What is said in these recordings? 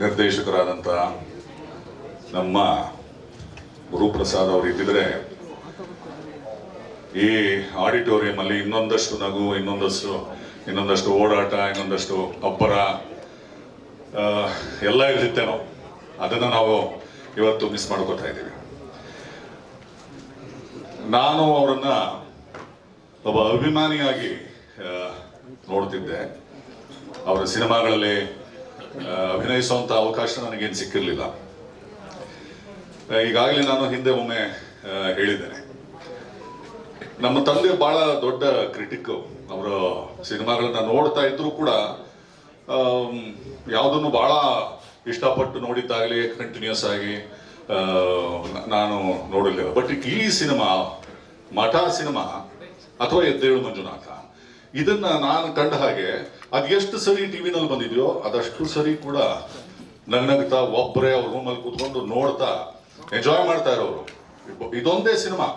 ನಿರ್ದೇಶಕರಾದಂಥ ನಮ್ಮ ಗುರುಪ್ರಸಾದ್ ಅವರು ಇದ್ದಿದ್ರೆ ಈ ಆಡಿಟೋರಿಯಂ ಅಲ್ಲಿ ಇನ್ನೊಂದಷ್ಟು ನಗು, ಇನ್ನೊಂದಷ್ಟು ಇನ್ನೊಂದಷ್ಟು ಓಡಾಟ, ಇನ್ನೊಂದಷ್ಟು ಅಬ್ಬರ ಎಲ್ಲ ಇರ್ತಿತ್ತೇನೋ ಅದನ್ನು ನಾವು ಇವತ್ತು ಮಿಸ್ ಮಾಡ್ಕೋತಾ ಇದ್ದೀವಿ. ನಾನು ಅವರನ್ನ ಒಬ್ಬ ಅಭಿಮಾನಿಯಾಗಿ ನೋಡ್ತಿದ್ದೆ. ಅವರ ಸಿನಿಮಾಗಳಲ್ಲಿ ಆ, ಅಭಿನಯಿಸುವಂತ ಅವಕಾಶ ನನಗೇನು ಸಿಕ್ಕಿರಲಿಲ್ಲ. ಈಗಾಗಲೇ ನಾನು ಹಿಂದೆ ಒಮ್ಮೆ ಹೇಳಿದ್ದೇನೆ. ನಮ್ಮ ತಂದೆ ಬಹಳ ದೊಡ್ಡ ಕ್ರಿಟಿಕ್ ಅವರ ಸಿನಿಮಾಗಳನ್ನ ನೋಡ್ತಾ ಇದ್ರು ಕೂಡ ಯಾವುದನ್ನು ಬಹಳ ಇಷ್ಟಪಟ್ಟು ನೋಡಿದ್ದಾಗಲೇ ಕಂಟಿನ್ಯೂಸ್ ಆಗಿ ನಾನು ನೋಡಲಿಲ್ಲ. ಬಟ್ ಈ ಸಿನಿಮಾ ಮಠ ಸಿನಿಮಾ ಅಥವಾ ಎದ್ದೇಳು ಮಂಜುನಾಥ ಇದನ್ನ ನಾನು ಕಂಡ ಹಾಗೆ, ಅದು ಎಷ್ಟು ಸರಿ ಟಿವಿನಲ್ಲಿ ಬಂದಿದೆಯೋ, ಅದಷ್ಟು ಸರಿ ಕೂಡ ನಗ್ನಗ್ತಾ ಒಬ್ಬರೇ ಅವ್ರ ರೂಮಲ್ಲಿ ಕೂತ್ಕೊಂಡು ನೋಡ್ತಾ ಎಂಜಾಯ್ ಮಾಡ್ತಾ ಇರೋರು. ಇದೊಂದೇ ಸಿನಿಮಾ.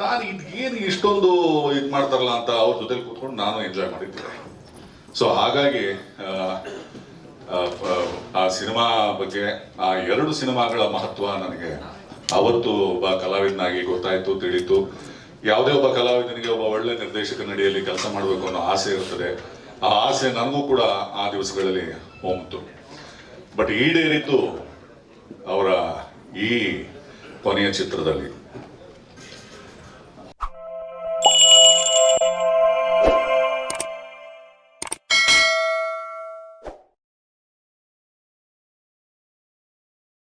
ನಾನು ಇದೇನು ಇಷ್ಟೊಂದು ಇದು ಮಾಡ್ತಾರಲ್ಲ ಅಂತ ಅವ್ರ ಜೊತೆಲಿ ಕೂತ್ಕೊಂಡು ನಾನು ಎಂಜಾಯ್ ಮಾಡಿದ್ದೆ ಸೊ ಹಾಗಾಗಿ ಆ ಸಿನಿಮಾ ಬಗ್ಗೆ, ಆ ಎರಡು ಸಿನಿಮಾಗಳ ಮಹತ್ವ ನನಗೆ ಅವತ್ತು ಒಬ್ಬ ಕಲಾವಿದನಾಗಿ ಗೊತ್ತಾಯ್ತು, ತಿಳಿತು. ಯಾವುದೇ ಒಬ್ಬ ಕಲಾವಿದನಿಗೆ ಒಬ್ಬ ಒಳ್ಳೆ ನಿರ್ದೇಶಕ ನಡೆಯಲ್ಲಿ ಕೆಲಸ ಮಾಡಬೇಕು ಅನ್ನೋ ಆಸೆ ಇರ್ತದೆ ಆ ಆಸೆ ನನಗೂ ಕೂಡ ಆ ದಿವಸಗಳಲ್ಲಿ ಹೋಮ್ತು ಬಟ್ ಈಡೇರಿದ್ದು ಅವರ ಈ ಕೊನೆಯ ಚಿತ್ರದಲ್ಲಿ.